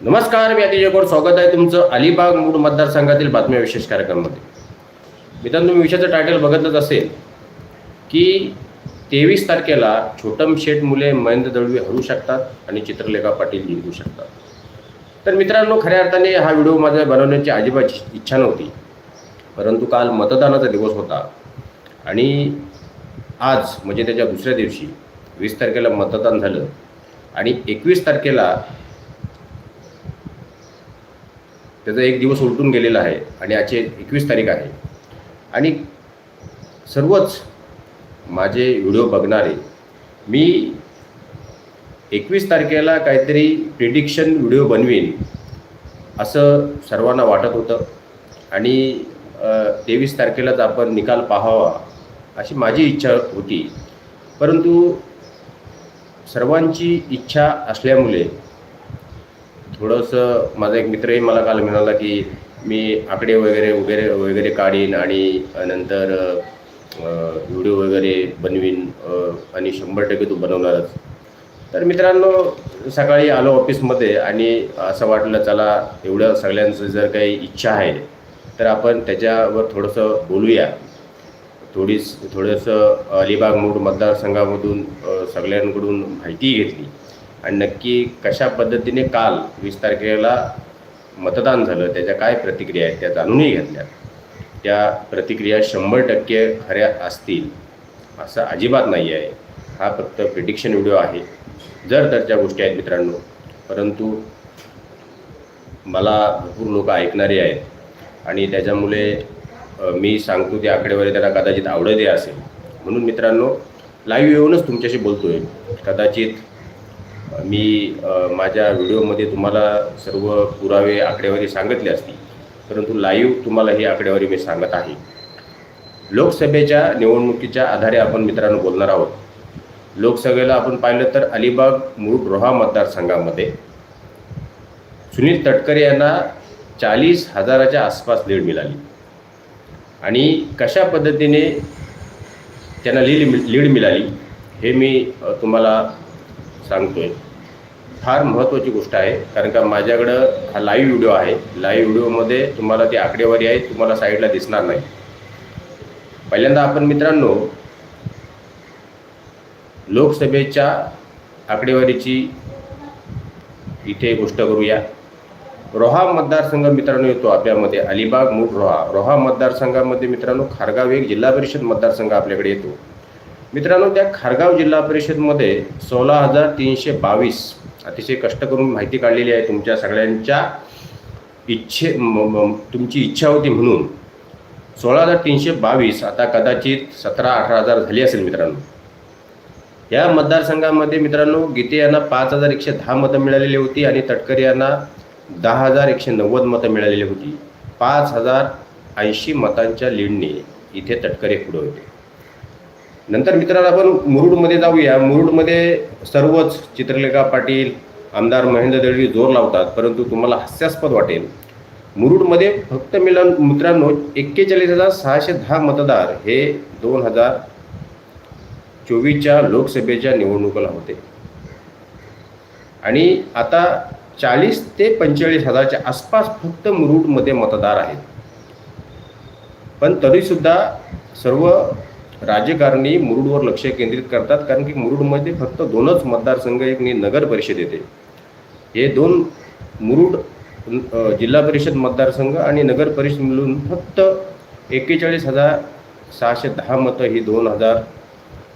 नमस्कार मी अतिजय गोड स्वागत आहे तुमचं अलिबाग मूळ मतदारसंघातील बातम्या विशेष कार्यक्रमामध्ये. मित्रांनो तुम्ही विषयाचं टायटल बघतच असेल की तेवीस तारखेला छोटम शेठ मुले महेंद्र दळवी हरू शकतात आणि चित्रलेखा पाटील जिंकू शकतात. तर मित्रांनो खऱ्या अर्थाने हा व्हिडिओ माझा बनवण्याची अजिबात इच्छा नव्हती परंतु काल मतदानाचा दिवस होता आणि आज म्हणजे त्याच्या दुसऱ्या दिवशी वीस तारखेला मतदान झालं आणि एकवीस तारखेला त्याचा एक दिवस उलटून गेलेला आहे आणि आजची एकवीस तारीख आहे. आणि सर्वच माझे व्हिडिओ बघणारे मी एकवीस तारखेला काहीतरी प्रिडिक्शन व्हिडिओ बनवीन असं सर्वांना वाटत होतं. आणि तेवीस तारखेलाच आपण निकाल पाहावा अशी माझी इच्छा होती. परंतु सर्वांची इच्छा असल्यामुळे थोडंसं माझा एक मित्रही मला काल म्हणाला की मी आकडे वगैरे वगैरे वगैरे काढीन आणि नंतर व्हिडिओ वगैरे बनवीन आणि शंभर टक्के तू बनवणारच. तर मित्रांनो सकाळी आलो ऑफिसमध्ये आणि असं वाटलं चला एवढं सगळ्यांचं जर काही इच्छा आहे तर आपण त्याच्यावर थोडंसं बोलूया. थोडी थोडंसं अलिबाग मूड मतदारसंघामधून सगळ्यांकडून माहिती घेतली. आणि नक्की कशा पद्धतीने काल वीस तारखेला मतदान झालं त्याच्या काय प्रतिक्रिया आहेत त्या जाणूनही घेतल्या. त्या प्रतिक्रिया शंभर टक्के खऱ्या असतील असं अजिबात नाही आहे. हा फक्त प्रिडिक्शन व्हिडिओ आहे. जर तरच्या गोष्टी आहेत मित्रांनो. परंतु मला भरपूर लोक ऐकणारे आहेत. आणि त्याच्यामुळे मी सांगतो ते आकडेवारी त्यांना कदाचित आवडते असेल. म्हणून मित्रांनो लाईव्ह येऊनच तुमच्याशी बोलतो आहे कदाचित मी माझ्या व्हिडिओमध्ये तुम्हाला सर्व पुरावे आकडेवारी सांगितली असती परंतु लाईव्ह तुम्हाला ही आकडेवारी मी सांगत आहे. लोकसभेच्या निवडणुकीच्या आधारे आपण मित्रांनो बोलणार आहोत. लोकसभेला आपण पाहिलं तर अलिबाग मूळ रोहा मतदारसंघामध्ये सुनील तटकरे यांना चाळीस हजाराच्या आसपास लीड मिळाली. आणि कशा पद्धतीने त्यांना लीड लीड मिळाली हे मी तुम्हाला सांगतो आहे फार महत्त्वाची गोष्ट आहे. कारण का माझ्याकडं हा लाईव्ह व्हिडिओ आहे. लाईव्ह व्हिडिओमध्ये तुम्हाला ती आकडेवारी आहे तुम्हाला साईडला दिसणार नाही. पहिल्यांदा आपण मित्रांनो लोकसभेच्या आकडेवारीची इथे गोष्ट करूया. रोहा मतदारसंघ मित्रांनो येतो आपल्यामध्ये. अलिबाग मूळ रोहा. रोहा मतदारसंघामध्ये मित्रांनो खारगाव एक जिल्हा परिषद मतदारसंघ आपल्याकडे येतो. मित्रांनो त्या खारगाव जिल्हा परिषदमध्ये सोळा हजार तीनशे बावीस अतिशय कष्ट करून माहिती काढलेली आहे तुमच्या सगळ्यांच्या इच्छे तुमची इच्छा होती म्हणून. सोळा हजार तीनशे बावीस आता कदाचित सतरा अठरा हजार झाली असेल मित्रांनो. या मतदारसंघामध्ये मित्रांनो गीते यांना पाच हजार एकशे दहा मतं मिळालेली होती आणि तटकरे यांना दहा हजार एकशे नव्वद मतं मिळालेली होती. पाच हजार ऐंशी मतांच्या लीडने इथे तटकरे पुढे होते. नंतर मित्रांनो आपण मुरुडमध्ये जाऊया. मुरुडमध्ये सर्वच चित्रलेखा पाटील आमदार महेंद्र दळवी जोर लावतात परंतु तुम्हाला हास्यास्पद वाटेल. मुरुडमध्ये फक्त मिलन मित्रांनो एक्केचाळीस हजार सहाशे दहा मतदार हे दोन हजार चोवीसच्या लोकसभेच्या निवडणुकीला होते. आणि आता चाळीस ते पंचेचाळीस हजारच्या आसपास फक्त मुरुडमध्ये मतदार आहेत. पण तरीसुद्धा सर्व राजकारणी मुरुडवर लक्ष केंद्रित करतात कारण की मुरुडमध्ये फक्त दोनच मतदारसंघ एक नगर परिषद येते. हे दोन मुरुड जिल्हा परिषद मतदारसंघ आणि नगर परिषद मिळून फक्त एक्केचाळीस हजार सहाशे दहा मतं ही दोन हजार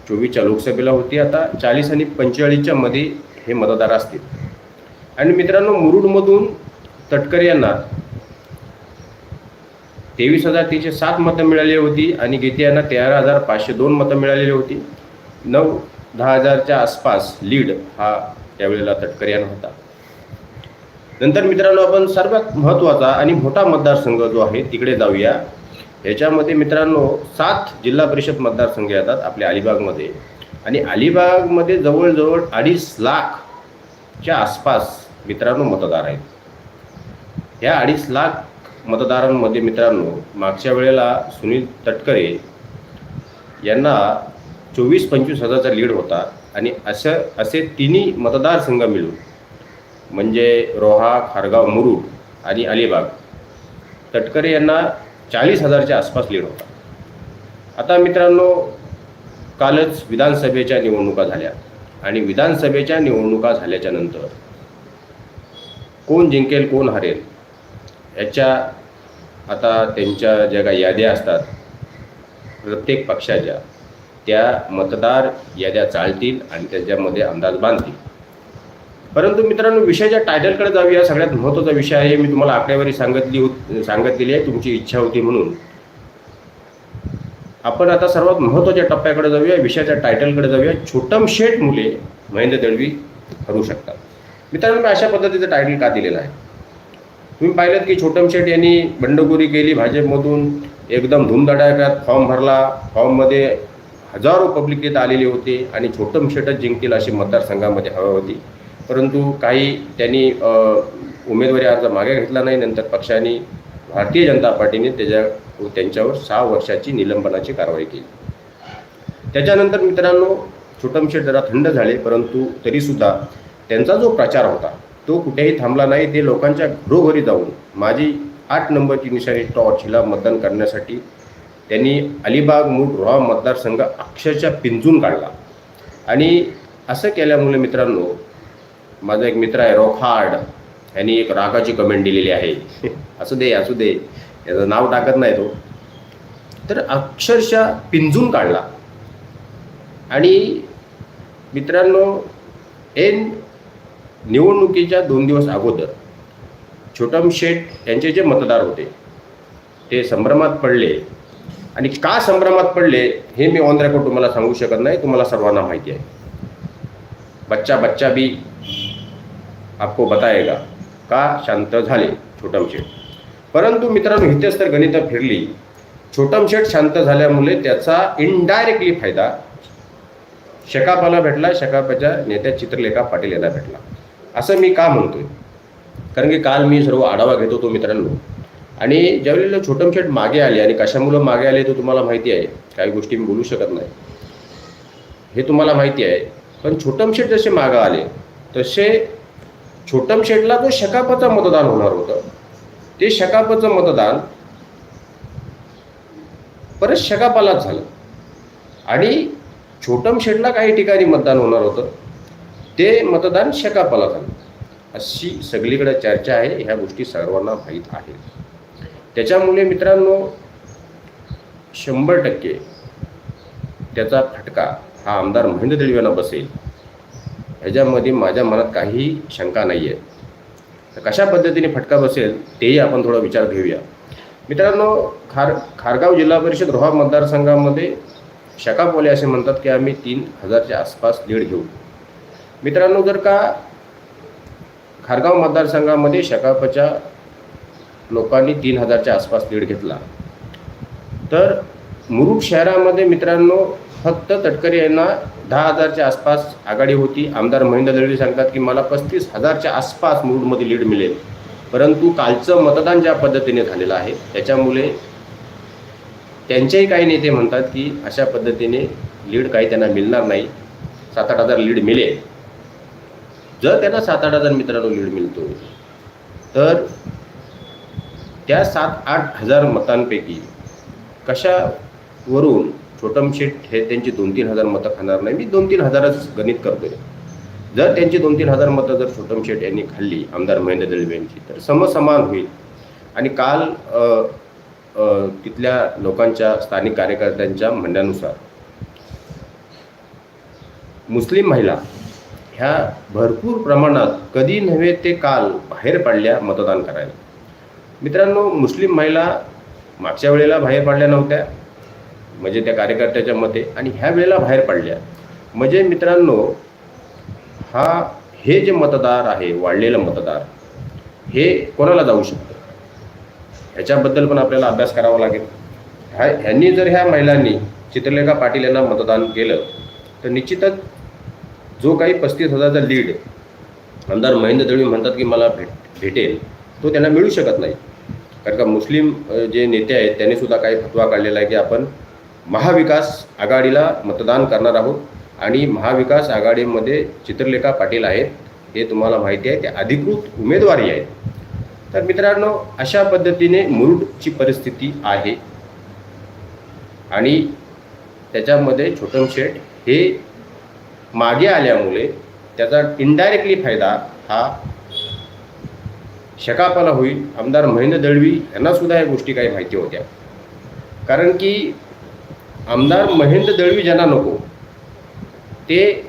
चोवीसच्या लोकसभेला होती. आता चाळीस आणि पंचेचाळीसच्या मध्ये हे मतदार असतील. आणि मित्रांनो मुरुडमधून तटकरे यांना तेवीस हजार तीनशे सात मतं मिळालेली होती आणि गीते यांना तेरा हजार पाचशे दोन मतं मिळालेली होती. नऊ दहा हजारच्या आसपास लीड हा त्यावेळेला तटकर यांना होता. नंतर मित्रांनो आपण सर्वात महत्त्वाचा आणि मोठा मतदारसंघ जो आहे तिकडे जाऊया. याच्यामध्ये मित्रांनो सात जिल्हा परिषद मतदारसंघ येतात आपल्या अलिबागमध्ये. आणि अलिबागमध्ये जवळजवळ अडीच लाखच्या आसपास मित्रांनो मतदार आहेत. ह्या अडीच लाख मतदारांमध्ये मित्रांनो मागच्या वेळेला सुनील तटकरे यांना चोवीस पंचवीस हजारचा लीड होता आणि असं असे तिन्ही मतदारसंघ मिळून म्हणजे रोहा खारगाव मुरुड आणि अलिबाग तटकरे यांना चाळीस हजारच्या आसपास लीड होता. आता मित्रांनो कालच विधानसभेच्या निवडणुका झाल्या आणि विधानसभेच्या निवडणुका झाल्याच्यानंतर कोण जिंकेल कोण हरेल याच्या आता त्यांच्या ज्या काही याद्या असतात प्रत्येक पक्षाच्या त्या मतदार याद्या चालतील आणि त्याच्यामध्ये अंदाज बांधतील. परंतु मित्रांनो विषयाच्या टायटलकडे जाऊया. सगळ्यात महत्त्वाचा विषय आहे मी तुम्हाला आकडेवारी सांगितली होत सांगितलेली आहे तुमची इच्छा होती म्हणून. आपण आता सर्वात महत्त्वाच्या टप्प्याकडे जाऊया विषयाच्या टायटलकडे जाऊया. छोटम शेठ मुले महेंद्र दळवी ठरू शकतात. मित्रांनो मी अशा पद्धतीचं टायटल का दिलेलं आहे? तुम्ही पाहिलं की छोटम शेठ यांनी बंडखोरी केली भाजपमधून एकदम धुमधडाक्यात फॉर्म भरला. फॉर्ममध्ये हजारो पब्लिक येत आलेली होते आणि छोटम शेठच जिंकतील अशी मतदारसंघामध्ये हवा होती. परंतु काही त्यांनी उमेदवारी अर्ज मागे घेतला नाही नंतर पक्षाने भारतीय जनता पार्टीने त्याच्या त्यांच्यावर सहा वर्षाची निलंबनाची कारवाई केली. त्याच्यानंतर मित्रांनो छोटम शेठ जरा थंड झाले परंतु तरीसुद्धा त्यांचा जो प्रचार होता तो कुठेही थांबला नाही ते लोकांच्या घरोघरी जाऊन माझी आठ नंबरची निशाणी टॉर्च हिला मतदान करण्यासाठी त्यांनी अलिबाग मूठ रोहा मतदारसंघ अक्षरशः पिंजून काढला. आणि असं केल्यामुळे मित्रांनो माझा एक मित्र आहे रॉकहार्ड यांनी एक रागाची कमेंट दिलेली आहे. असू दे असू दे याचं नाव टाकत नाही तो. तर अक्षरशः पिंजून काढला. आणि मित्रांनो एन निवडणुकीच्या दोन दिवस अगोदर छोटम शेठ यांचे जे मतदार होते ते संभ्रमात पडले. आणि का संभ्रमात पडले हे मी ऑन रेकॉर्ड तुम्हाला सांगू शकत नाही तुम्हाला सर्वांना माहिती आहे. बच्चा बच्चा भी आपको बताएगा का शांत झाले छोटम शेठ. परंतु मित्रांनो इथेच तर गणितं फिरली. छोटम शेठ शांत झाल्यामुळे त्याचा इनडायरेक्टली फायदा शकापाला भेटला शकापाच्या नेत्या चित्रलेखा पाटील यांना भेटला. असं मी का म्हणतोय? कारण की काल मी सर्व आढावा घेत होतो मित्रांनो. आणि ज्यावेळेला छोटम मागे आले आणि कशामुळं मागे आले तो तुम्हाला माहिती आहे. काही गोष्टी मी बोलू शकत नाही. हे तुम्हाला माहिती आहे. पण छोटम जसे मागं आले तसे छोटमशेठला जो शकापाचं मतदान होणार होतं ते शकापाचं मतदान परत शकापालाच झालं. आणि छोटमशेठला काही ठिकाणी मतदान होणार होतं. ते मतदान शकापाला झालं अशी सगळीकडे चर्चा आहे ह्या गोष्टी सर्वांना माहीत आहेत. त्याच्यामुळे मित्रांनो शंभर टक्के त्याचा फटका हा आमदार महेंद्र दळवी बसेल. ह्याच्यामध्ये माझ्या मनात काही शंका नाही आहे तर कशा पद्धतीने फटका बसेल तेही आपण थोडा विचार घेऊया. मित्रांनो खार खारगाव जिल्हा परिषद रोहा मतदारसंघामध्ये शकापोले असे म्हणतात की आम्ही तीन हजारच्या आसपास लीड घेऊ. मित्रांनो जर का खारगाव मतदारसंघामध्ये शकापच्या लोकांनी तीन हजारच्या आसपास लीड घेतला तर मुरुड शहरामध्ये मित्रांनो फक्त तटकरे यांना दहा हजारच्या आसपास आघाडी होती. आमदार महेंद्र दळवी सांगतात की मला पस्तीस हजारच्या आसपास मुरुडमध्ये लीड मिळेल. परंतु कालचं मतदान ज्या पद्धतीने झालेलं आहे त्याच्यामुळे त्यांचेही काही नेते म्हणतात की अशा पद्धतीने लीड काही त्यांना मिळणार नाही. सात आठ हजार लीड मिळेल. जर त्यांना सात आठ हजार मित्रांनो लीड मिळतो तर त्या सात आठ हजार मतांपैकी कशावरून छोटम शेठ हे त्यांची दोन तीन हजार मतं खाणार नाही? मी दोन तीन हजारच गणित करतोय. जर त्यांची दोन तीन हजार मतं जर छोटम शेठ यांनी खाल्ली आमदार महेंद्र दळवे यांची तर समसमान होईल. आणि काल तिथल्या लोकांच्या स्थानिक कार्यकर्त्यांच्या म्हणण्यानुसार मुस्लिम महिला ह्या भरपूर प्रमाणात कधी नव्हे ते काल बाहेर पडल्या मतदान करायला. मित्रांनो मुस्लिम महिला मागच्या वेळेला बाहेर पडल्या नव्हत्या म्हणजे त्या कार्यकर्त्याच्या मते आणि ह्या वेळेला बाहेर पडल्या. म्हणजे मित्रांनो हा हे जे मतदार आहे वाढलेलं मतदार हे कोणाला जाऊ शकतं? ह्याच्याबद्दल पण आपल्याला अभ्यास करावा लागेल. ह्या ह्यांनी जर ह्या महिलांनी चित्रलेखा पाटील यांना मतदान केलं तर निश्चितच जो काही पस्तीस हजारचा लीड आमदार महेंद्र दळवी म्हणतात की मला भेट भेटेल तो त्यांना मिळू शकत नाही. कारण का मुस्लिम जे नेते आहेत त्यांनी सुद्धा काही फतवा काढलेला आहे की आपण महाविकास आघाडीला मतदान करणार आहोत आणि महाविकास आघाडीमध्ये चित्रलेखा पाटील आहेत हे तुम्हाला माहिती आहे ते अधिकृत उमेदवारी आहेत. तर मित्रांनो अशा पद्धतीने मुरुडची परिस्थिती आहे. आणि त्याच्यामध्ये छोटम शेठ हे मागे आल्यामुळे त्याचा इनडायरेक्टली फायदा हा शकापाला होईल. आमदार महेंद्र दळवी यांना सुद्धा या गोष्टी काही माहिती होत्या. कारण की आमदार महेंद्र दळवी ज्यांना नको ते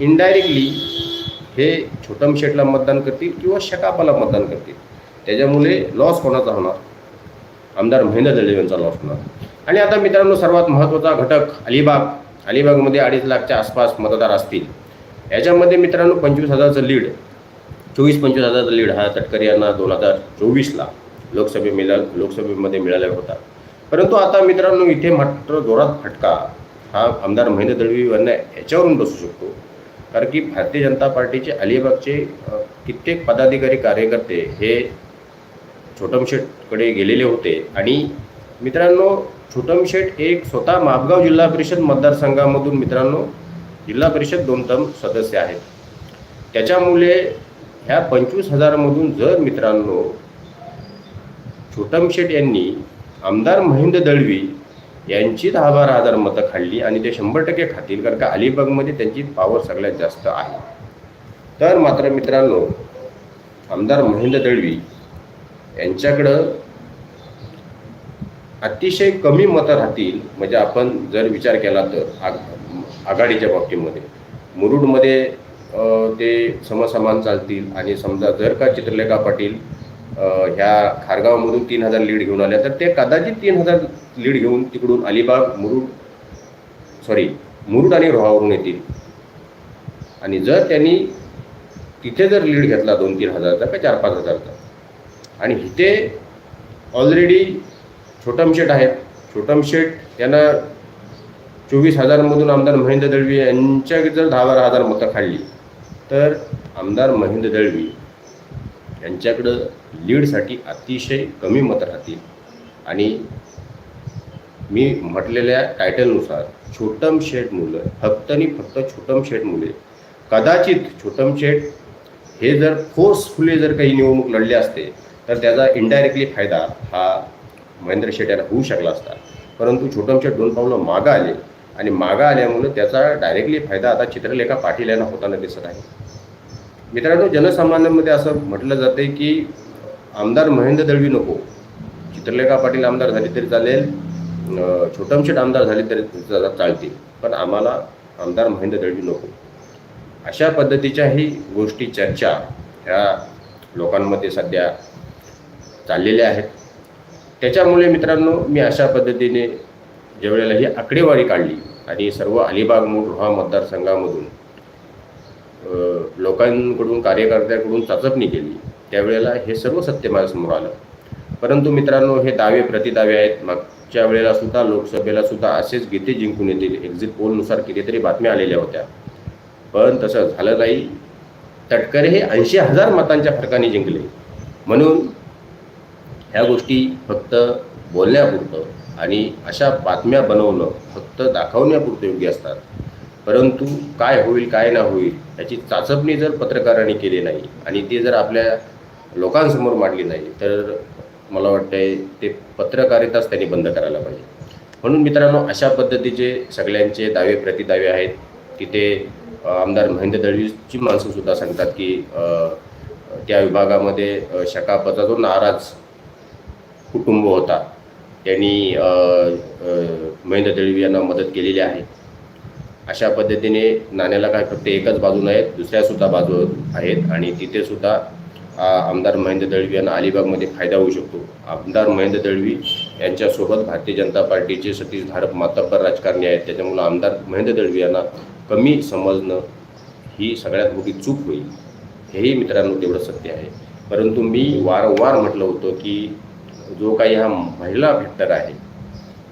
इनडायरेक्टली हे छोटम शेटला मतदान करतील किंवा शकापाला मतदान करतील. त्याच्यामुळे लॉस कोणाचा होणार? आमदार महेंद्र दळवी यांचा लॉस होणार. आणि आता मित्रांनो सर्वात महत्त्वाचा घटक अलिबाग. अलिबागमध्ये अडीच लाखच्या आसपास मतदार असतील. याच्यामध्ये मित्रांनो पंचवीस हजारचं लीड चोवीस पंचवीस हजारचा लीड हा तटकरे यांना दोन हजार चोवीसला लोकसभे मिळा लोकसभेमध्ये मिळाला होता. परंतु आता मित्रांनो इथे मात्र जोरात फटका. हा आमदार महेंद्र दळवी यांना याच्यावरून बसू शकतो. कारण की भारतीय जनता पार्टीचे अलिबागचे कित्येक पदाधिकारी कार्यकर्ते हे छोटमशेटकडे गेलेले होते. आणि मित्रांनो छोटमशेठ एक स्वतः मापगाव जिल्हा परिषद मतदारसंघामधून मित्रांनो जिल्हा परिषद दोन टर्म सदस्य आहेत. त्याच्यामुळे ह्या पंचवीस हजारामधून जर मित्रांनो छोटम शेठ यांनी आमदार महेंद्र दळवी यांची दहा बारा हजार मतं खाल्ली आणि ते शंभर टक्के खातील कारण का अलिबागमध्ये त्यांची पावर सगळ्यात जास्त आहे. तर मात्र मित्रांनो आमदार महेंद्र दळवी यांच्याकडं अतिशय कमी मतं राहतील. म्हणजे आपण जर विचार केला तर आग- आघाडीच्या बाबतीमध्ये. मुरुडमध्ये ते समसमान चालतील. आणि समजा जर का चित्रलेखा पाटील ह्या खारगावमधून तीन हजार लीड घेऊन आल्या तर ते कदाचित तीन हजार लीड घेऊन तिकडून अलिबाग मुरुड सॉरी मुरुड आणि रोहावरून येतील. आणि जर त्यांनी तिथे जर लीड घेतला दोन तीन हजारचा का चार पाच हजारचा. आणि इथे ऑलरेडी छोटम शेठ आहेत. छोटम शेठ यांना चोवीस हजारमधून आमदार महेंद्र दळवी यांच्या जर दहा बारा हजार मतं खाल्ली तर आमदार महेंद्र दळवी यांच्याकडं लीडसाठी अतिशय कमी मतं राहतील. आणि मी म्हटलेल्या टायटलनुसार छोटम शेठ मुलं फक्त आणि फक्त छोटम शेठ मुले कदाचित छोटम शेठ हे जर फोर्सफुली जर काही निवडणूक लढले असते तर त्याचा इनडायरेक्टली फायदा हा महेंद्र शेट यांना होऊ शकला असता. परंतु छोटम दोन पावलं मागं आले आणि मागं आल्यामुळं त्याचा डायरेक्टली फायदा आता चित्रलेखा पाटील यांना होताना दिसत आहे. मित्रांनो जनसामान्यांमध्ये असं म्हटलं जाते की आमदार महेंद्र दळवी नको. चित्रलेखा पाटील आमदार झाली तरी चालेल अं, आमदार झाले तरी चालतील पण आम्हाला आमदार महेंद्र दळवी नको. अशा पद्धतीच्याही गोष्टी चर्चा ह्या लोकांमध्ये सध्या चाललेल्या आहेत. त्याच्यामुळे मित्रांनो मी अशा पद्धतीने ज्यावेळेला ही आकडेवारी काढली आणि सर्व अलिबाग मूळ रोहा मतदारसंघामधून लोकांकडून कार्यकर्त्यांकडून चाचपणी केली त्यावेळेला हे सर्व सत्य माझ्यासमोर आलं. परंतु मित्रांनो हे दावे प्रतिदावे आहेत. मागच्या वेळेला सुद्धा लोकसभेला सुद्धा असेच गीते जिंकून येतील. एक्झिट पोलनुसार कितीतरी बातम्या आलेल्या होत्या. पण तसं झालं नाही. तटकरे हे ऐंशी हजार मतांच्या फरकाने जिंकले. म्हणून ह्या गोष्टी फक्त बोलण्यापुरतं आणि अशा बातम्या बनवणं फक्त दाखवण्यापुरतं योग्य असतात. परंतु काय होईल काय ना होईल याची चाचपणी जर पत्रकारांनी केली नाही आणि ती जर आपल्या लोकांसमोर मांडली नाही तर मला वाटतंय ते पत्रकारिताच त्यांनी बंद करायला पाहिजे. म्हणून मित्रांनो अशा पद्धतीचे सगळ्यांचे दावे प्रतिदावे आहेत तिथे आमदार महेंद्र दळवीची माणसंसुद्धा सांगतात की त्या विभागामध्ये अ, शकापचा जो नाराज कुटुंब होता. त्यांनी महेंद्र दळवी यांना मदत केलेली आहे. अशा पद्धतीने नाण्याला काय फक्त एकच बाजू नाहीत दुसऱ्या सुद्धा बाजू आहेत आणि तिथे सुद्धा आमदार महेंद्र दळवी यांना अलिबागमध्ये फायदा होऊ शकतो. आमदार महेंद्र दळवी यांच्यासोबत भारतीय जनता पार्टीचे सतीश धारक मातब्बर राजकारणी आहेत. त्याच्यामुळं आमदार महेंद्र दळवी यांना कमी समजणं ही सगळ्यात मोठी चूक होईल. हेही मित्रांनो तेवढं सत्य आहे. परंतु मी वारंवार म्हटलं होतं की जो काही हा महिला फॅक्टर आहे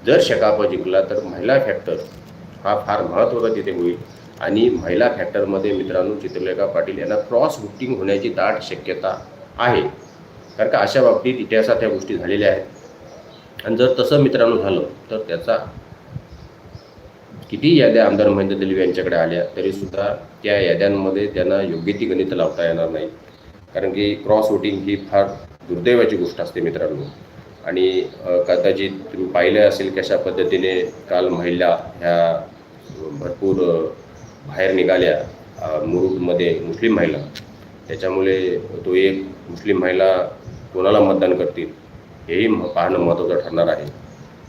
जर शकाप जिंकला तर महिला फॅक्टर हा फार महत्त्वाचा तिथे होईल. आणि महिला फॅक्टरमध्ये मित्रांनो चित्रलेखा पाटील यांना क्रॉस बुकिंग होण्याची दाट शक्यता आहे. कारण का अशा बाबतीत इतिहासात ह्या गोष्टी झालेल्या आहेत. आणि जर तसं मित्रांनो झालं तर त्याचा किती याद्या आमदार महेंद्र दलवी यांच्याकडे आल्या तरीसुद्धा त्या याद्यांमध्ये त्यांना योग्य ती गणित लावता येणार नाही कारण की क्रॉस वोटिंग ही फार दुर्दैवाची गोष्ट असते मित्रांनो. आणि कदाचित तुम्ही पाहिलं असेल कशा पद्धतीने काल महिला ह्या भरपूर बाहेर निघाल्या मुरुडमध्ये मुस्लिम महिला. त्याच्यामुळे तो एक मुस्लिम महिला कोणाला मतदान करतील हेही म- पाहणं महत्त्वाचं ठरणार आहे.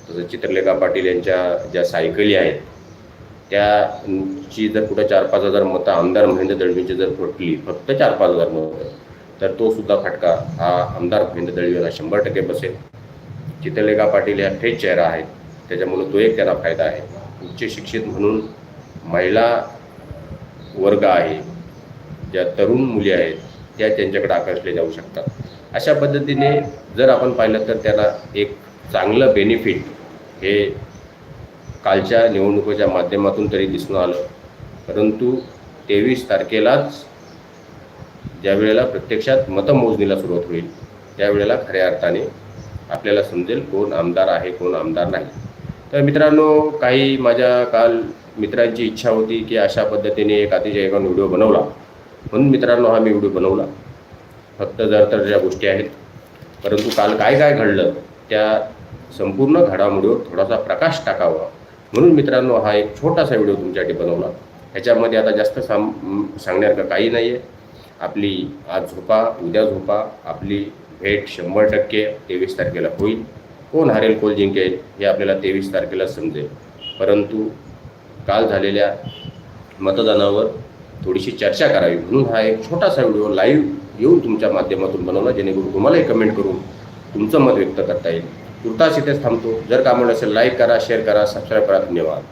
तसं चित्रलेखा पाटील यांच्या ज्या सायकली आहेत त्याची जर कुठं चार पाच हजार मतं आमदार महेंद्र दळवींची जर पटली फक्त चार पाच हजार मतं तर तो सुद्धा फटका हा आमदार महेंद्र दळवीला शंभर टक्के बसेल. चित्रलेखा पाटील ह्या फ्रेश चेहरा आहेत त्याच्यामुळे तो एक त्यांना फायदा आहे. उच्च शिक्षित म्हणून महिला वर्ग आहे ज्या तरुण मुली आहेत त्या त्यांच्याकडे आकर्षले जाऊ शकतात. अशा पद्धतीने जर आपण पाहिलं तर त्याला एक चांगलं बेनिफिट हे कालच्या निवडणुकीच्या माध्यमातून तरी दिसून आलं. परंतु तेवीस तारखेलाच ज्यावेळेला प्रत्यक्षात मतमोजणीला सुरुवात होईल त्यावेळेला खऱ्या अर्थाने आपल्याला समजेल कोण आमदार आहे कोण आमदार नाही. तर मित्रांनो काही माझ्या काल मित्रांची इच्छा होती की अशा पद्धतीने एक अतिशय एक व्हिडिओ बनवला. म्हणून मित्रांनो हा मी व्हिडिओ बनवला. फक्त जर तर ज्या गोष्टी आहेत परंतु काल काय काय घडलं त्या संपूर्ण घडामोडीवर थोडासा प्रकाश टाकावा. म्हणून मित्रांनो हा एक छोटासा व्हिडिओ तुमच्यासाठी बनवला. ह्याच्यामध्ये आता जास्त साम सांगण्यासारखं काही नाही आहे आपली आज झोपा उद्या झोपा आपली भेट शंभर टक्के तेवीस तारखेला होईल. कोण हरेल कोण जिंकेल हे आपल्याला तेवीस तारखेला समजेल. परंतु काल झालेल्या मतदानावर थोडीशी चर्चा करावी म्हणून हा एक छोटासा व्हिडिओ लाईव्ह येऊन तुमच्या माध्यमातून बनवला जेणेकरून तुम्हालाही कमेंट करून तुमचं मत व्यक्त करता येईल. तुर्तास इथेच थांबतो. जर का आवडलं असेल लाईक करा शेअर करा सबस्क्राईब करा. धन्यवाद.